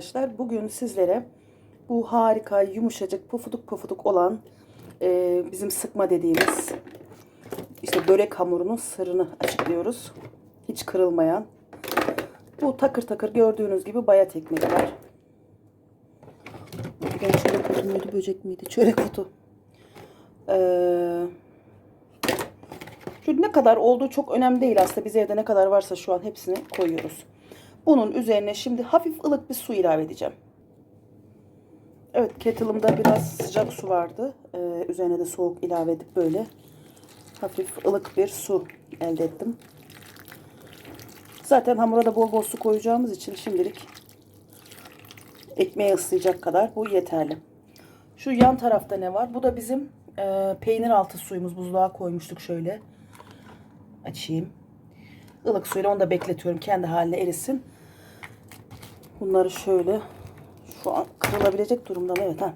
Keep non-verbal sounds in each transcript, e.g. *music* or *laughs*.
arkadaşlar. Bugün sizlere bu harika, yumuşacık, pufuduk pufuduk olan e, bizim sıkma dediğimiz işte börek hamurunun sırrını açıklıyoruz. Hiç kırılmayan. Bu takır takır gördüğünüz gibi bayat ekmekler. Ben çörek kutu muydu, böcek miydi? Çörek kutu. Ee, şu ne kadar olduğu çok önemli değil aslında. Biz evde ne kadar varsa şu an hepsini koyuyoruz. Bunun üzerine şimdi hafif ılık bir su ilave edeceğim. Evet kettle'ımda biraz sıcak su vardı. Ee, üzerine de soğuk ilave edip böyle hafif ılık bir su elde ettim. Zaten hamura da bol bol su koyacağımız için şimdilik ekmeği ıslayacak kadar bu yeterli. Şu yan tarafta ne var? Bu da bizim e, peynir altı suyumuz. Buzluğa koymuştuk şöyle. Açayım. Ilık suyla onu da bekletiyorum. Kendi haline erisin. Bunları şöyle şu an kırılabilecek durumda? Evet ha.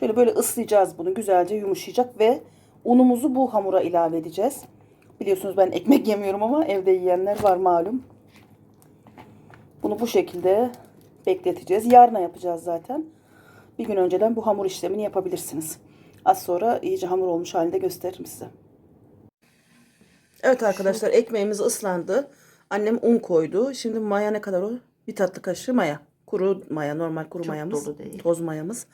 Şöyle böyle ıslayacağız bunu. Güzelce yumuşayacak ve unumuzu bu hamura ilave edeceğiz. Biliyorsunuz ben ekmek yemiyorum ama evde yiyenler var malum. Bunu bu şekilde bekleteceğiz. Yarına yapacağız zaten. Bir gün önceden bu hamur işlemini yapabilirsiniz. Az sonra iyice hamur olmuş halinde gösteririm size. Evet arkadaşlar ekmeğimiz ıslandı. Annem un koydu. Şimdi maya ne kadar o? Bir tatlı kaşığı maya. Kuru maya, normal kuru mayamız. dolu değil. Toz mayamız.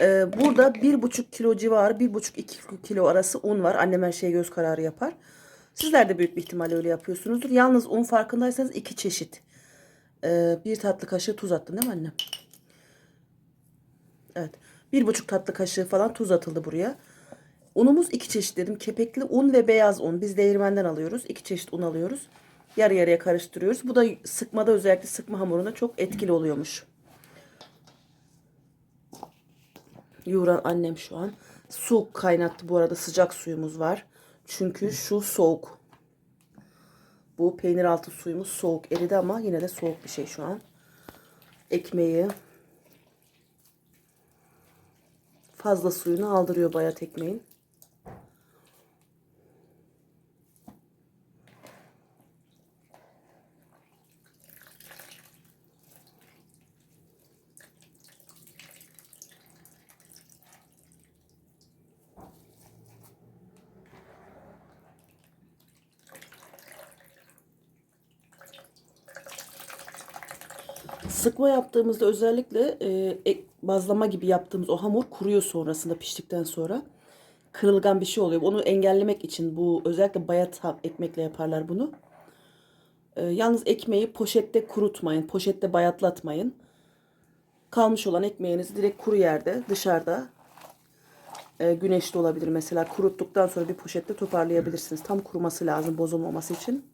Ee, burada bir buçuk kilo civarı, bir buçuk iki kilo arası un var. Annem her şeye göz kararı yapar. Sizler de büyük bir ihtimalle öyle yapıyorsunuzdur. Yalnız un farkındaysanız iki çeşit. Ee, bir tatlı kaşığı tuz attın değil mi annem? Evet. Bir buçuk tatlı kaşığı falan tuz atıldı buraya. Unumuz iki çeşit dedim. Kepekli un ve beyaz un. Biz değirmenden alıyoruz. İki çeşit un alıyoruz. Yarı yarıya karıştırıyoruz. Bu da sıkmada özellikle sıkma hamurunda çok etkili oluyormuş. Yuran annem şu an. Su kaynattı bu arada sıcak suyumuz var. Çünkü şu soğuk. Bu peynir altı suyumuz soğuk eridi ama yine de soğuk bir şey şu an. Ekmeği fazla suyunu aldırıyor bayat ekmeğin. Sıkma yaptığımızda özellikle e, ek- bazlama gibi yaptığımız o hamur kuruyor sonrasında piştikten sonra. Kırılgan bir şey oluyor. Onu engellemek için bu özellikle bayat ekmekle yaparlar bunu. E, yalnız ekmeği poşette kurutmayın. Poşette bayatlatmayın. Kalmış olan ekmeğinizi direkt kuru yerde dışarıda e, güneşte olabilir mesela. Kuruttuktan sonra bir poşette toparlayabilirsiniz. Tam kuruması lazım bozulmaması için.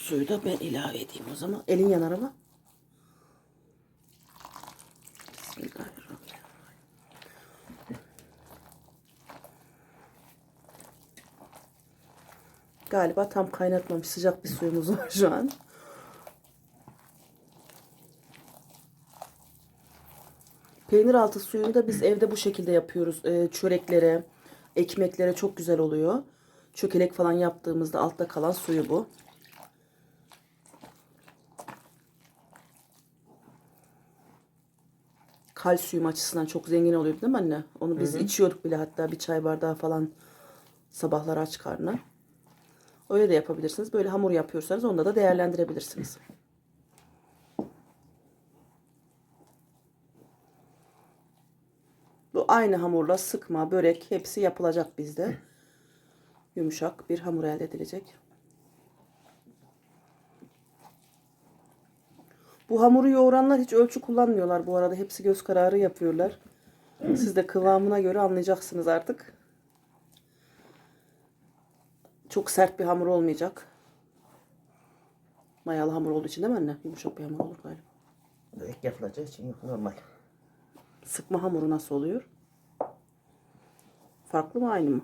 Suyu da ben ilave edeyim o zaman. Elin yanar ama. Galiba tam kaynatmamış sıcak bir suyumuz var şu an. Peynir altı suyunu da biz evde bu şekilde yapıyoruz. Ee, çöreklere, ekmeklere çok güzel oluyor. Çökelek falan yaptığımızda altta kalan suyu bu. Kalsiyum açısından çok zengin oluyor değil mi anne? Onu biz içiyorduk bile hatta bir çay bardağı falan sabahlar aç karnına. Öyle de yapabilirsiniz. Böyle hamur yapıyorsanız onda da değerlendirebilirsiniz. Bu aynı hamurla sıkma, börek hepsi yapılacak bizde. Yumuşak bir hamur elde edilecek. Bu hamuru yoğuranlar hiç ölçü kullanmıyorlar bu arada. Hepsi göz kararı yapıyorlar. Siz de kıvamına göre anlayacaksınız artık. Çok sert bir hamur olmayacak. Mayalı hamur olduğu için değil mi anne? Yumuşak bir hamur olur galiba. Börek yapılacağı için yok normal. Sıkma hamuru nasıl oluyor? Farklı mı aynı mı?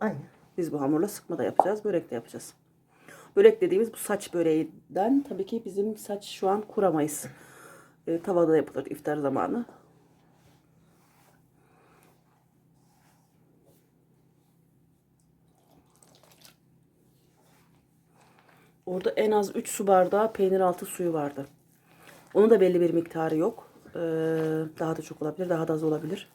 Aynı. Biz bu hamurla sıkma da yapacağız, börek de yapacağız. Börek dediğimiz bu saç böreğinden. Tabii ki bizim saç şu an kuramayız. E, tavada yapılır iftar zamanı. Orada en az 3 su bardağı peynir altı suyu vardı. Onun da belli bir miktarı yok. Ee, daha da çok olabilir, daha da az olabilir.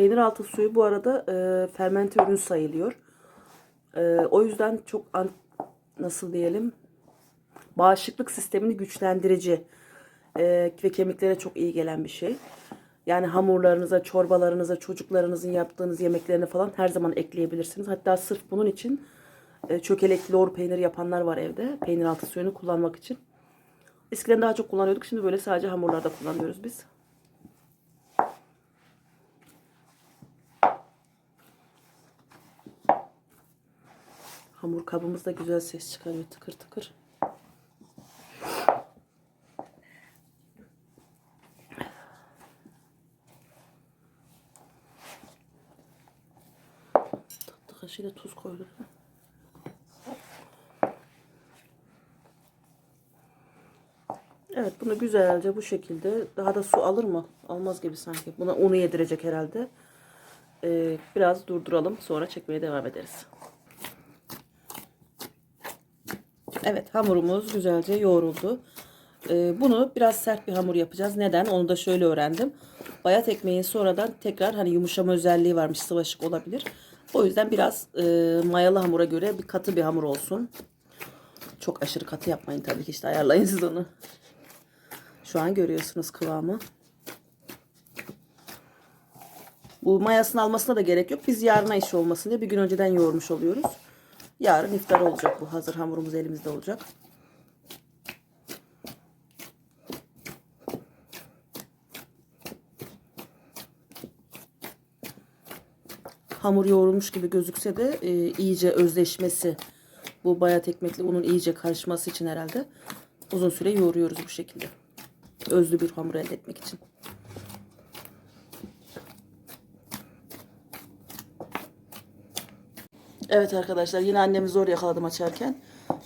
Peynir altı suyu bu arada e, fermente ürün sayılıyor. E, o yüzden çok an- nasıl diyelim bağışıklık sistemini güçlendirici e, ve kemiklere çok iyi gelen bir şey. Yani hamurlarınıza, çorbalarınıza, çocuklarınızın yaptığınız yemeklerine falan her zaman ekleyebilirsiniz. Hatta sırf bunun için e, çökelekli lor peynir yapanlar var evde. Peynir altı suyunu kullanmak için. Eskiden daha çok kullanıyorduk. Şimdi böyle sadece hamurlarda kullanıyoruz biz. Hamur kabımız da güzel ses çıkarıyor tıkır tıkır. Tatlı kaşığıyla tuz koyduk. Evet bunu güzelce bu şekilde daha da su alır mı? Almaz gibi sanki. Buna unu yedirecek herhalde. Ee, biraz durduralım sonra çekmeye devam ederiz. Evet hamurumuz güzelce yoğruldu. Ee, bunu biraz sert bir hamur yapacağız. Neden? Onu da şöyle öğrendim. Bayat ekmeğin sonradan tekrar hani yumuşama özelliği varmış sıvaşık olabilir. O yüzden biraz e, mayalı hamura göre bir katı bir hamur olsun. Çok aşırı katı yapmayın tabii ki işte ayarlayın siz onu. Şu an görüyorsunuz kıvamı. Bu mayasını almasına da gerek yok. Biz yarına iş olmasın diye bir gün önceden yoğurmuş oluyoruz. Yarın iftar olacak bu. Hazır hamurumuz elimizde olacak. Hamur yoğrulmuş gibi gözükse de e, iyice özleşmesi, bu bayat ekmekle unun iyice karışması için herhalde uzun süre yoğuruyoruz bu şekilde. Özlü bir hamur elde etmek için. Evet arkadaşlar yine annemi zor yakaladım açarken.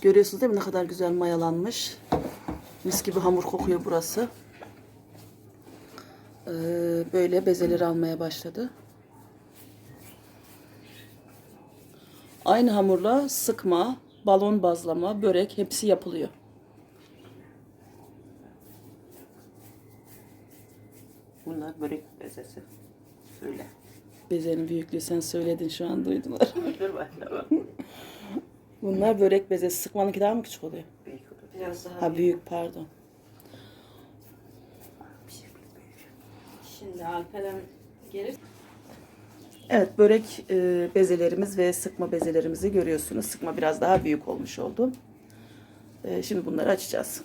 Görüyorsunuz değil mi ne kadar güzel mayalanmış. Mis gibi hamur kokuyor burası. Ee, böyle bezeleri almaya başladı. Aynı hamurla sıkma, balon bazlama, börek hepsi yapılıyor. Bunlar börek bezesi. Söyle. Bezenin büyüklüğü sen söyledin şu an duydular. *laughs* Bunlar börek bezesi. Sıkmanınki daha mı küçük oluyor? Büyük olur. Biraz daha Ha büyük pardon. Şimdi Alperen gelir. Evet börek e, bezelerimiz ve sıkma bezelerimizi görüyorsunuz. Sıkma biraz daha büyük olmuş oldu. E, şimdi bunları açacağız.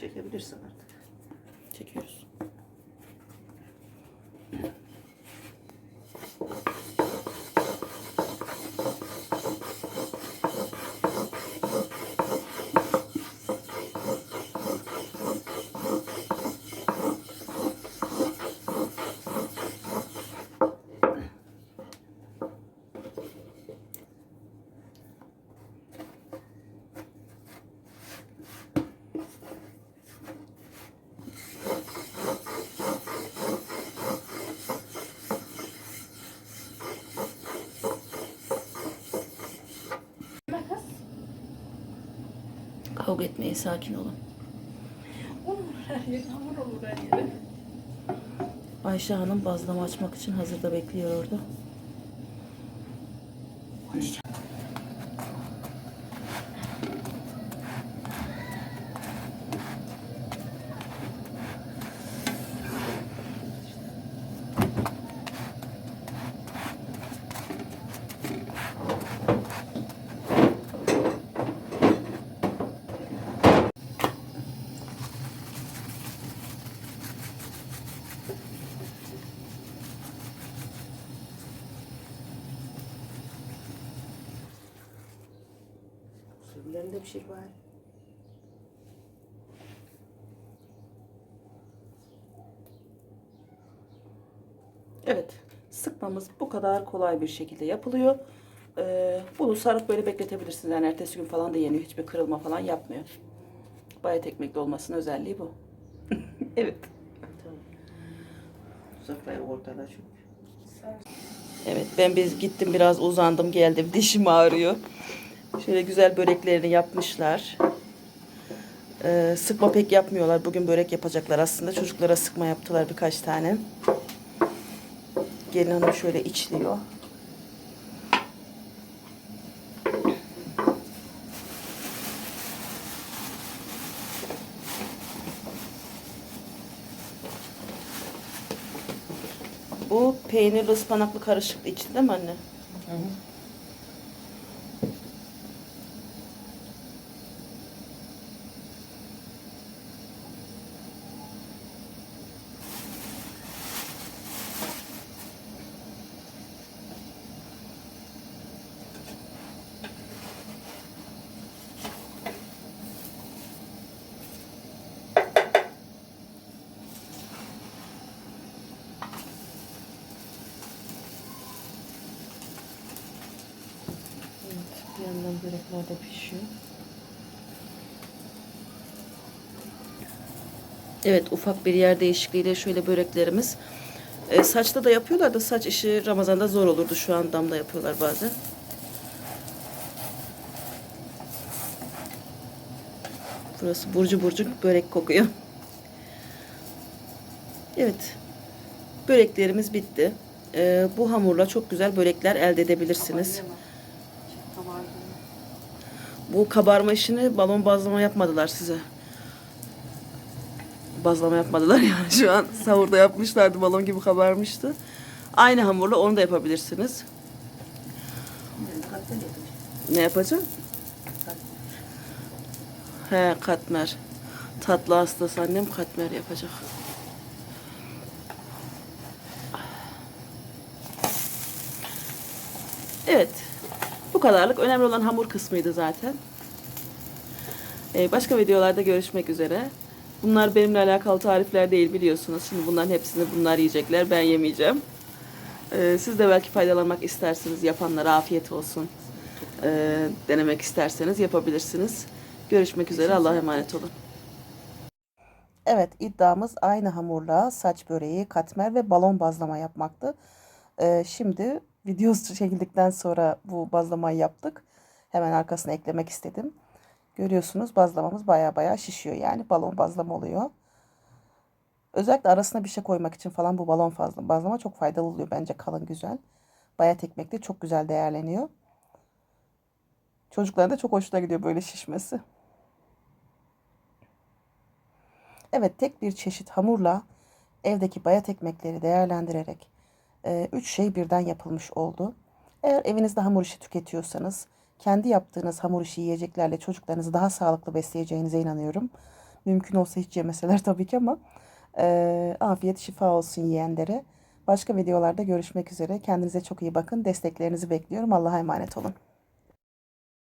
Çekebilirsin artık. Çekiyoruz. Kavga etmeyin sakin olun. Ayşe Hanım bazlama açmak için hazırda bekliyor orada. Sürülerinde bir şey var. Evet sıkmamız bu kadar kolay bir şekilde yapılıyor. Ee, bunu sarıp böyle bekletebilirsiniz. Yani ertesi gün falan da yeniyor. Hiçbir kırılma falan yapmıyor. bayat ekmekli olmasının özelliği bu. *laughs* evet. Tamam. Sofrayı ortada çünkü. Evet ben biz gittim biraz uzandım geldim dişim ağrıyor. Şöyle güzel böreklerini yapmışlar. Ee, sıkma pek yapmıyorlar. Bugün börek yapacaklar aslında. Çocuklara sıkma yaptılar birkaç tane. Gelin hanım şöyle içliyor. Bu peynirli ıspanaklı karışık içti değil mi anne? Evet, bir yandan börekler de pişiyor. Evet, ufak bir yer değişikliğiyle şöyle böreklerimiz. E, saçta da yapıyorlar da saç işi Ramazan'da zor olurdu. Şu an damda yapıyorlar bazen. Burası burcu burcu börek kokuyor. Evet. Böreklerimiz bitti. E, bu hamurla çok güzel börekler elde edebilirsiniz. Bu kabarma işini balon bazlama yapmadılar size. Bazlama yapmadılar *laughs* yani şu an sahurda yapmışlardı balon gibi kabarmıştı. Aynı hamurla onu da yapabilirsiniz. Ne yapacağım? He katmer. Tatlı hastası annem katmer yapacak. Evet. Bu kadarlık. Önemli olan hamur kısmıydı zaten. Ee, başka videolarda görüşmek üzere. Bunlar benimle alakalı tarifler değil biliyorsunuz. Şimdi bunların hepsini bunlar yiyecekler. Ben yemeyeceğim. Ee, siz de belki faydalanmak isterseniz yapanlara afiyet olsun. Ee, denemek isterseniz yapabilirsiniz. Görüşmek üzere. Allah'a emanet olun. Evet iddiamız aynı hamurla saç böreği, katmer ve balon bazlama yapmaktı. Şimdi videosu çekildikten sonra bu bazlamayı yaptık. Hemen arkasına eklemek istedim. Görüyorsunuz bazlamamız baya baya şişiyor yani balon bazlama oluyor. Özellikle arasına bir şey koymak için falan bu balon fazla bazlama çok faydalı oluyor bence kalın güzel. Bayat ekmek de çok güzel değerleniyor. Çocukların da çok hoşuna gidiyor böyle şişmesi. Evet tek bir çeşit hamurla evdeki bayat ekmekleri değerlendirerek e, üç şey birden yapılmış oldu. Eğer evinizde hamur işi tüketiyorsanız kendi yaptığınız hamur işi yiyeceklerle çocuklarınızı daha sağlıklı besleyeceğinize inanıyorum. Mümkün olsa hiç yemeseler *laughs* tabii ki ama e, afiyet şifa olsun yiyenlere. Başka videolarda görüşmek üzere. Kendinize çok iyi bakın. Desteklerinizi bekliyorum. Allah'a emanet olun.